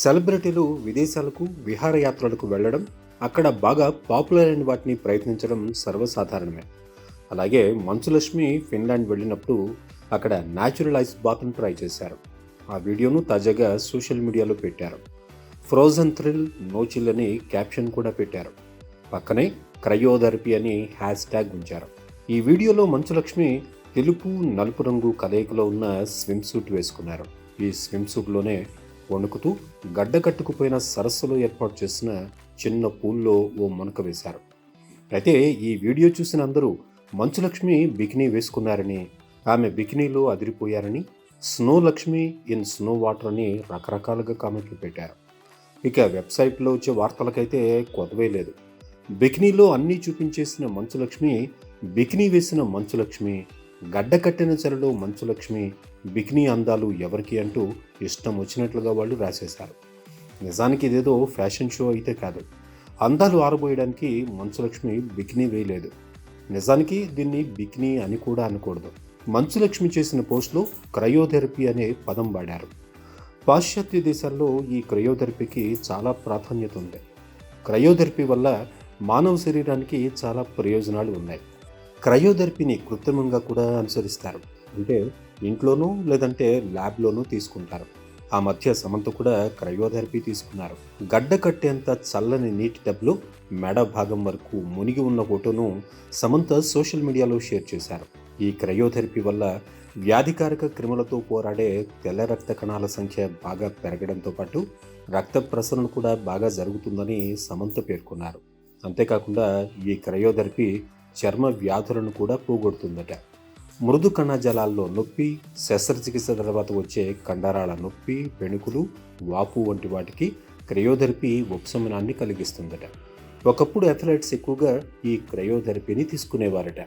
సెలబ్రిటీలు విదేశాలకు విహారయాత్రలకు వెళ్ళడం అక్కడ బాగా పాపులర్ అయిన వాటిని ప్రయత్నించడం సర్వసాధారణమే. అలాగే మంచులక్ష్మి ఫిన్లాండ్ వెళ్ళినప్పుడు అక్కడ న్యాచురల్ ఐస్ బాత్ను ట్రై చేశారు. ఆ వీడియోను తాజాగా సోషల్ మీడియాలో పెట్టారు. ఫ్రోజన్ థ్రిల్ నో చిల్ అని క్యాప్షన్ కూడా పెట్టారు. పక్కనే క్రయోథెరపీ అని హ్యాష్ ట్యాగ్ ఉంచారు. ఈ వీడియోలో మంచులక్ష్మి తెలుపు నలుపు రంగు కలయికలో ఉన్న స్విమ్ సూట్ వేసుకున్నారు. ఈ స్విమ్ సూట్లోనే వణుకుతూ గడ్డ కట్టుకుపోయిన సరస్సులో ఏర్పాటు చేసిన చిన్న పూల్లో ఓ మునక వేశారు. అయితే ఈ వీడియో చూసిన అందరూ మంచులక్ష్మి బికినీ వేసుకున్నారని ఆమె బికినీలో అదిరిపోయారని snow Lakshmi in snow water అని రకరకాలుగా కామెంట్లు పెట్టారు. ఇక వెబ్సైట్లో వచ్చే వార్తలకైతే కొదవే లేదు. బికినీలో అన్నీ చూపించేసిన మంచులక్ష్మి బికినీ వేసిన మంచులక్ష్మి గడ్డకట్టిన చెరలో మంచులక్ష్మి బికినీ అందాలు ఎవరికి అంటూ ఇష్టం వచ్చినట్లుగా వాళ్ళు రాసేశారు. నిజానికి ఇదేదో ఫ్యాషన్ షో అయితే కాదు. అందాలు ఆరబోయడానికి మంచులక్ష్మి బికినీ వేయలేదు. నిజానికి దీన్ని బికినీ అని కూడా అనకూడదు. మంచులక్ష్మి చేసిన పోస్ట్లో క్రయోథెరపీ అనే పదం వాడారు. పాశ్చాత్య దేశాల్లో ఈ క్రయోథెరపీకి చాలా ప్రాధాన్యత ఉంది. క్రయోథెరపీ వల్ల మానవ శరీరానికి చాలా ప్రయోజనాలు ఉన్నాయి. క్రయోథెరపీని కృత్రిమంగా కూడా అనుసరిస్తారు. అంటే ఇంట్లోనూ లేదంటే ల్యాబ్లోనూ తీసుకుంటారు. ఆ మధ్య సమంత కూడా క్రయోథెరపీ తీసుకున్నారు. గడ్డ కట్టేంత చల్లని నీటి డబ్బులు మెడ భాగం వరకు మునిగి ఉన్న ఫోటోను సమంత సోషల్ మీడియాలో షేర్ చేశారు. ఈ క్రయోథెరపీ వల్ల వ్యాధికారక క్రిములతో పోరాడే తెల్ల రక్త కణాల సంఖ్య బాగా పెరగడంతో పాటు రక్త ప్రసరణ కూడా బాగా జరుగుతుందని సమంత పేర్కొన్నారు. అంతేకాకుండా ఈ క్రయోథెరపీ చర్మ వ్యాధులను కూడా పోగొడుతుందట. మృదు కణజాలాల్లో నొప్పి శస్త్రచికిత్స తర్వాత వచ్చే కండరాల నొప్పి వెణుకులు వాపు వంటి వాటికి క్రయోథెరపీ ఉపశమనాన్ని కలిగిస్తుందట. ఒకప్పుడు అథ్లెట్స్ ఎక్కువగా ఈ క్రయోథెరపీని తీసుకునేవారట.